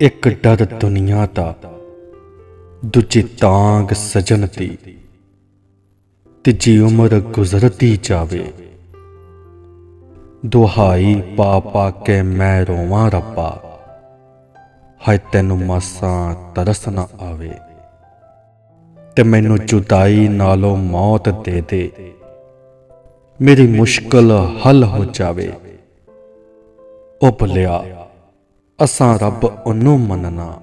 ਇੱਕ ਡਰ ਦੁਨੀਆ ਦਾ, ਦੂਜੀ ਤਾਂਗ ਸਜਣ ਦੀ। ਤੀਜੀ ਉਮਰ ਗੁਜ਼ਰਦੀ ਜਾਵੇ। ਦੁਹਾਈ ਪਾ ਪਾ ਕੇ ਮੈਂ ਰੋਵਾਂ ਰੱਬਾ। ਹਾਏ ਤੈਨੂੰ ਮਾਸਾਂ ਤਰਸ ਨਾ ਆਵੇ। ਤੇ ਮੈਨੂੰ ਜੁਦਾਈ ਨਾਲੋਂ ਮੌਤ ਦੇ ਦੇ। ਮੇਰੀ ਮੁਸ਼ਕਲ ਹੱਲ ਹੋ ਜਾਵੇ। ਉਹ ਭੁੱਲਿਆ ਅਸਾਂ ਰੱਬ ਉਹਨੂੰ ਮੰਨਣਾ।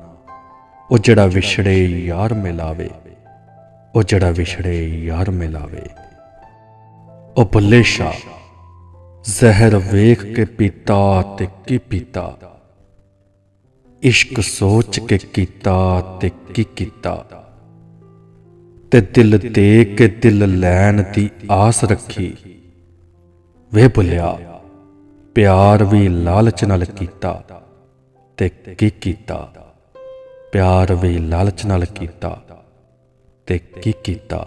ਉਹ ਜਿਹੜਾ ਵਿਛੜੇ ਯਾਰ ਮਿਲਾਵੇ, ਉਹ ਜਿਹੜਾ ਵਿਛੜੇ ਯਾਰ ਮਿਲਾਵੇ। ਉਹ ਭੁੱਲੇ ਸ਼ਾ ਜ਼ਹਿਰ ਵੇਖ ਕੇ ਪੀਤਾ ਤੇ ਕੀ ਪੀਤਾ। ਇਸ਼ਕ ਸੋਚ ਕੇ ਕੀਤਾ ਤੇ ਕੀ ਕੀਤਾ। ਤੇ ਦਿਲ ਦੇ ਕੇ ਦਿਲ ਲੈਣ ਦੀ ਆਸ ਰੱਖੀ। ਵੇ ਭੁੱਲਿਆ, ਪਿਆਰ ਵੀ ਲਾਲਚ ਨਾਲ ਕੀਤਾ। ਤੇ ਕੀ ਕੀਤਾ? ਪਿਆਰ ਵੀ ਲਾਲਚ ਨਾਲ ਕੀਤਾ ਤੇ ਕੀ ਕੀਤਾ?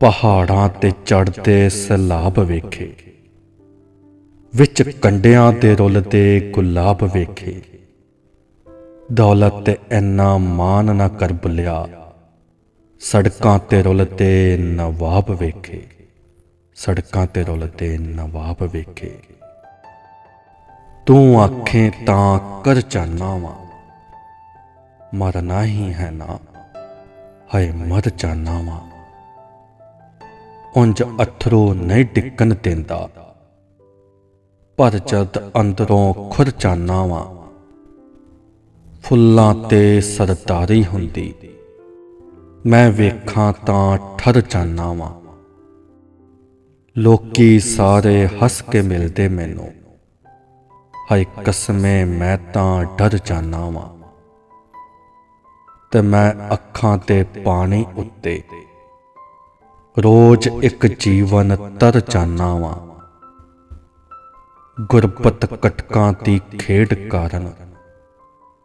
ਪਹਾੜਾਂ ਤੇ ਚੜਦੇ ਸਲਾਬ ਵੇਖੇ, ਵਿੱਚ ਕੰਡਿਆਂ ਤੇ ਰੁੱਲਦੇ ਗੁਲਾਬ ਵੇਖੇ। ਦੌਲਤ ਤੇ ਇੰਨਾ ਮਾਨ ਨਾ ਕਰ ਬੁਲਿਆ, ਸੜਕਾਂ ਤੇ ਰੁੱਲਦੇ ਨਵਾਬ ਵੇਖੇ, ਸੜਕਾਂ ਤੇ ਰੁੱਲਦੇ ਨਵਾਬ ਵੇਖੇ। ਤੂੰ ਆਖੇ ਤਾਂ ਕਰ ਚਾਨਾ ਵਾ। ਮਰਨਾ ਹੀ ਹੈ ਨਾ, ਹਾਏ ਮਰ ਜਾਣਾ ਵਾ। ਉਂਝ ਅਥਰੂ ਨਹੀਂ ਡਿੱਕਣ ਦਿੰਦਾ, ਪਰ ਜਦ ਅੰਦਰੋਂ ਖੁਰ ਜਾਣਾ ਵਾ, ਫੁੱਲਾਂ ਤੇ ਸਰਦਾਰੀ ਹੁੰਦੀ। ਮੈਂ ਵੇਖਾਂ ਤਾਂ ਠਰ ਜਾਣਾ ਵਾਂ। ਲੋਕੀ ਸਾਰੇ ਹੱਸ ਕੇ ਮਿਲਦੇ ਮੈਨੂੰ। ਹਾਏ ਕਸਮੇ, ਮੈਂ ਤਾਂ ਡਰ ਜਾਣਾ ਵਾਂ। ਤੇ ਮੈਂ ਅੱਖਾਂ ਤੇ ਪਾਣੀ ਉੱਤੇ ਰੋਜ਼ ਇੱਕ ਜੀਵਨ ਤਰ ਜਾਣਾ ਵਾਂ। ਗੁਰਬਤ ਕਟਕਾਂ ਦੀ ਖੇਡ ਕਾਰਨ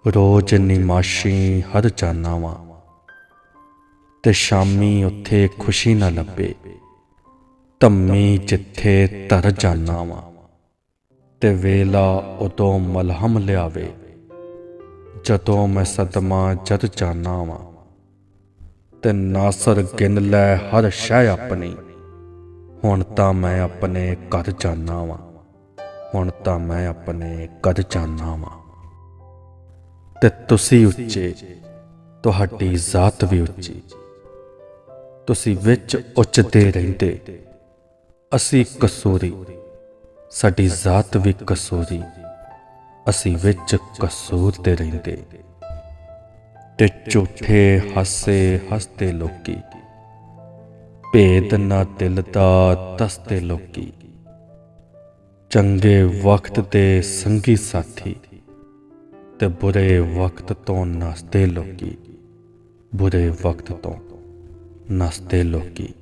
ਰੋਜ਼ ਨਿਮਾਸ਼ੀ ਹਰ ਜਾਣਾ ਵਾਂ। ਤੇ ਸ਼ਾਮੀ ਉੱਥੇ ਖੁਸ਼ੀ ਨਾ ਲੱਭੇ, ਧੰਮੀ ਜਿੱਥੇ ਤਰ ਜਾਣਾ ਵਾਂ। ਤੇ ਵੇਲਾ ਉਦੋਂ ਮਲਹਮ ਲਿਆਵੇ, ਜਦੋਂ ਮੈਂ ਸਦਮਾ ਜਦ ਜਾਣਾ ਵਾਂ ਤੇ ਨਾਸਰ ਗਿਣ ਲੈ ਹਰ ਸ਼ੈ ਆਪਣੀ। ਹੁਣ ਤਾਂ ਮੈਂ ਆਪਣੇ ਘਰ ਜਾਣਾ ਵਾਂ ਹੁਣ ਤਾਂ ਮੈਂ ਆਪਣੇ ਘਰ ਜਾਣਾ ਵਾਂ ਤੇ ਤੁਸੀਂ ਉੱਚੇ, ਤੁਹਾਡੀ ਜ਼ਾਤ ਵੀ ਉੱਚੀ। ਤੁਸੀਂ ਵਿੱਚ ਉੱਚਦੇ ਰਹਿੰਦੇ, ਅਸੀਂ ਕਸੂਰੀ। ਸਾਡੀ ਜ਼ਾਤ ਵੀ ਕਸੂਰੀ ਅਸੀਂ ਵਿੱਚ ਕਸੂਰ ਤੇ ਰਹਿੰਦੇ। ਤੇ ਝੂਠੇ ਹਾਸੇ ਹੱਸਦੇ ਲੋਕੀ। ਭੇਦ ਨਾ ਦਿਲ ਦਾ ਦੱਸਦੇ ਲੋਕੀ। ਚੰਗੇ ਵਕਤ ਦੇ ਸੰਗੀ ਸਾਥੀ ਤੇ ਬੁਰੇ ਵਕਤ ਤੋਂ ਨਸਦੇ ਲੋਕੀ। ਬੁਰੇ ਵਕਤ ਤੋਂ ਨਸਦੇ ਲੋਕੀ।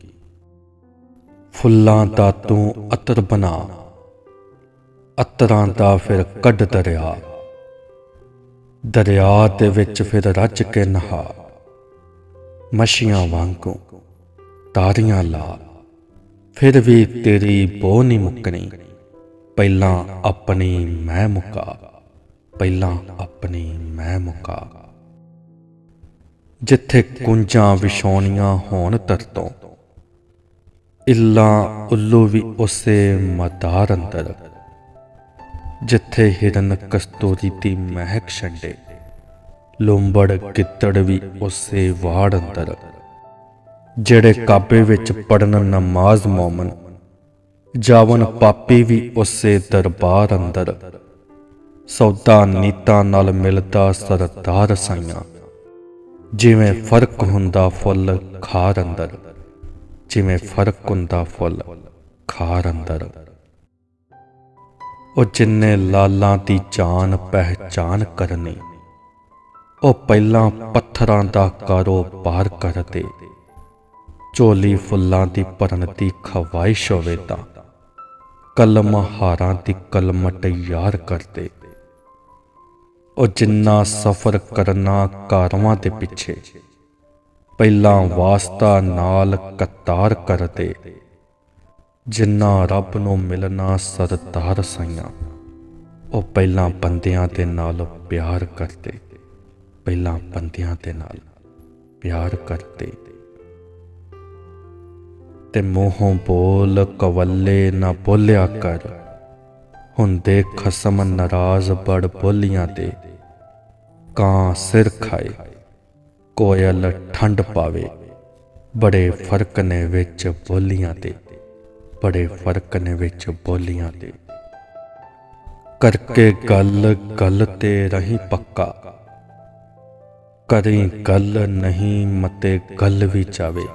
ਫੁੱਲਾਂ ਦਾ ਤੂੰ ਅਤਰ ਬਣਾ। ਅਤਰਾਂ ਦਾ ਫਿਰ ਕੱਢ ਦਰਿਆ। ਦਰਿਆ ਦੇ ਵਿੱਚ ਫਿਰ ਰੱਜ ਕੇ ਨਹਾ। ਮਛੀਆਂ ਵਾਂਗੂ ਤਾਰੀਆਂ ਲਾ। ਫਿਰ ਵੀ ਤੇਰੀ ਬੋ ਨਹੀਂ ਮੁੱਕਣੀ। ਪਹਿਲਾਂ ਆਪਣੀ ਮੈਂ ਮੁਕਾ। ਪਹਿਲਾਂ ਆਪਣੀ ਮੈਂ ਮੁਕਾ। ਜਿੱਥੇ ਕੁੰਜਾਂ ਵਿਛਾਉਣੀਆਂ ਹੋਣ ਤਰਤੋਂ, ਇੱਲਾ ਉੱਲੂ ਵੀ ਉਸੇ ਮਦਾਰ ਅੰਦਰ। ਜਿੱਥੇ ਹਿਰਨ ਕਸਤੂਰੀ ਦੀ ਮਹਿਕ ਛੰਡੇ, ਲੰਬੜ ਗਿੱਤੜ ਵੀ ਉਸੇ ਵਾੜ ਅੰਦਰ। ਜਿਹੜੇ ਕਾਬੇ ਵਿੱਚ ਪੜਨ ਨਮਾਜ਼ ਮੌਮਨ, ਜਾਵਨ ਪਾਪੀ ਵੀ ਉਸੇ ਦਰਬਾਰ ਅੰਦਰ। ਸੌਦਾ ਨੀਤਾਂ ਨਾਲ ਮਿਲਦਾ ਸਰਦਾਰ ਸਾਈਆਂ, ਜਿਵੇਂ ਫ਼ਰਕ ਹੁੰਦਾ ਫੁੱਲ ਖਾਰ ਅੰਦਰ, ਜਿਵੇਂ ਫ਼ਰਕ ਹੁੰਦਾ ਫੁੱਲ ਖਾਰ ਅੰਦਰ। ਉਹ ਜਿੰਨੇ ਲਾਲਾਂ ਦੀ ਜਾਨ ਪਹਿਚਾਨ ਕਰਨੀ, ਉਹ ਪਹਿਲਾਂ ਪੱਥਰਾਂ ਦਾ ਕਾਰੋਬਾਰ ਕਰਦੇ। ਝੋਲੀ ਫੁੱਲਾਂ ਦੀ ਭਰਨ ਦੀ ਖਵਾਇਸ਼ ਹੋਵੇ ਤਾਂ ਕਲਮ ਹਾਰਾਂ ਦੀ ਕਲਮ ਤਿਆਰ ਕਰਦੇ। ਉਹ ਜਿੰਨਾ ਸਫ਼ਰ ਕਰਨਾ ਕਾਰਵਾਂ ਦੇ ਪਿੱਛੇ, ਪਹਿਲਾਂ ਵਾਸਤਾ ਨਾਲ ਕਤਾਰ ਕਰਦੇ। ਜਿੰਨਾ ਰੱਬ ਨੂੰ ਮਿਲਣਾ ਸਰਦਾਰ ਸਾਈਆਂ, ਉਹ ਪਹਿਲਾਂ ਬੰਦਿਆਂ ਦੇ ਨਾਲ ਪਿਆਰ ਕਰਦੇ, ਪਹਿਲਾਂ ਬੰਦਿਆਂ ਦੇ ਨਾਲ ਪਿਆਰ ਕਰਦੇ। ਤੇ ਮੂੰਹੋਂ ਬੋਲ ਕਵੱਲੇ ਨਾ ਬੋਲਿਆ ਕਰ ਹੁੰਦੇ ਖਸਮ ਨਾਰਾਜ਼ ਬੜ ਬੋਲੀਆਂ ਤੇ, ਕਾਂ ਸਿਰ ਖਾਏ, ਕੋਇਲ ਠੰਡ ਪਾਵੇ, ਬੜੇ ਫ਼ਰਕ ਨੇ ਵਿੱਚ ਬੋਲੀਆਂ ਤੇ। ਬੜੇ ਫ਼ਰਕ ਨੇ ਵਿੱਚ ਬੋਲੀਆਂ ਦੇ। ਕਰਕੇ ਗੱਲ ਗੱਲ ਤੇ ਰਹੀ ਪੱਕਾ। ਕਰੀ ਗੱਲ ਨਹੀਂ, ਮਤੇ ਗੱਲ ਵੀ ਚਾਵੇ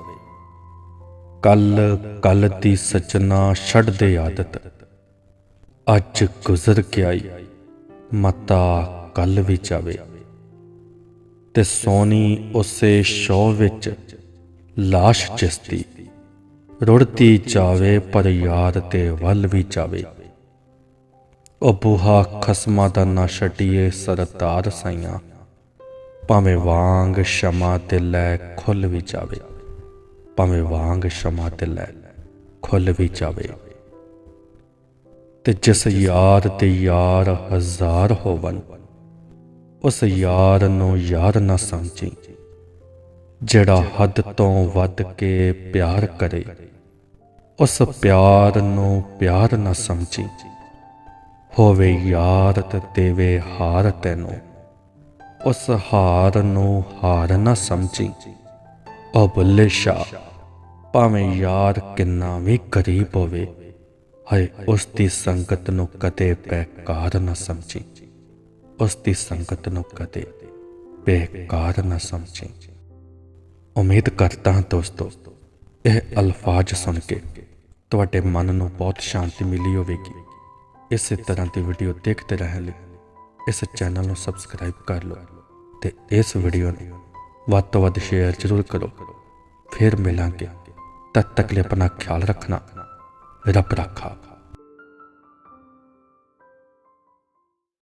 ਕੱਲ ਕੱਲ ਦੀ ਸਚਨਾ ਛੱਡ ਦੇ ਆਦਤ। ਅੱਜ ਗੁਜ਼ਰ ਕੇ ਆਈ, ਮਤਾ ਕੱਲ ਵੀ ਚਾਵੇ ਤੇ ਸੋਨੀ ਉਸੇ ਸ਼ੌ ਵਿੱਚ ਲਾਸ਼ ਜਿਸਦੀ। ਰੁੜਦੀ ਜਾਵੇ, ਪਰ ਯਾਰ ਤੇ ਵੱਲ ਵੀ ਜਾਵੇ। ਉਹ ਬੂਹਾ ਖਸਮਾਂ ਦਾ ਨਾ ਛੱਡੀਏ ਸਰਤਾਰ ਸਾਈਆਂ। ਭਾਵੇਂ ਵਾਂਗ ਸ਼ਮਾ ਤੇ ਲੈ ਖੁੱਲ ਵੀ ਜਾਵੇ। ਭਾਵੇਂ ਵਾਂਗ ਸ਼ਮਾ ਤੇ ਲੈ ਖੁੱਲ ਵੀ ਜਾਵੇ। ਤੇ ਜਿਸ ਯਾਰ ਤੇ ਯਾਰ ਹਜ਼ਾਰ ਹੋਵਨ, ਉਸ ਯਾਰ ਨੂੰ ਯਾਰ ਨਾ ਸਮਝੀ। ਜਿਹੜਾ ਹੱਦ ਤੋਂ ਵੱਧ ਕੇ ਪਿਆਰ ਕਰੇ, ਉਸ ਪਿਆਰ ਨੂੰ ਪਿਆਰ ਨਾ ਸਮਝੀ। ਹੋਵੇ ਯਾਰ ਤੇ ਦੇਵੇ ਹਾਰ ਤੈਨੂੰ, ਉਸ ਹਾਰ ਨੂੰ ਹਾਰ ਨਾ ਸਮਝੀ। ਉਹ ਬੁੱਲੇ ਸ਼ਾ ਭਾਵੇਂ ਯਾਰ ਕਿੰਨਾ ਵੀ ਗਰੀਬ ਹੋਵੇ, ਹਏ ਉਸ ਦੀ ਸੰਗਤ ਨੂੰ ਕਦੇ ਬੇਕਾਰ ਨਾ ਸਮਝੀ। ਉਸ ਦੀ ਸੰਗਤ ਨੂੰ ਕਦੇ ਬੇਕਾਰ ਨਾ ਸਮਝੀ। ਉਮੀਦ ਕਰਦਾ ਹਾਂ ਦੋਸਤੋ, ਇਹ ਅਲਫਾਜ਼ ਸੁਣ ਕੇ ਤੁਹਾਡੇ ਮਨ ਨੂੰ ਬਹੁਤ ਸ਼ਾਂਤੀ ਮਿਲੀ ਹੋਵੇਗੀ। ਇਸੇ ਤਰ੍ਹਾਂ ਦੀ ਵੀਡੀਓ ਦੇਖਦੇ ਰਹਿਣ ਲਈ ਇਸ ਚੈਨਲ ਨੂੰ ਸਬਸਕ੍ਰਾਈਬ ਕਰ ਲਓ ਤੇ ਇਸ ਵੀਡੀਓ ਨੂੰ ਵੱਧ ਤੋਂ ਵੱਧ ਸ਼ੇਅਰ ਜ਼ਰੂਰ ਕਰੋ। ਫਿਰ ਮਿਲਾਂਗੇ। ਤਦ ਤੱਕ ਲਈ ਆਪਣਾ ਖਿਆਲ ਰੱਖਣਾ, ਰੱਬ ਰੱਖਾ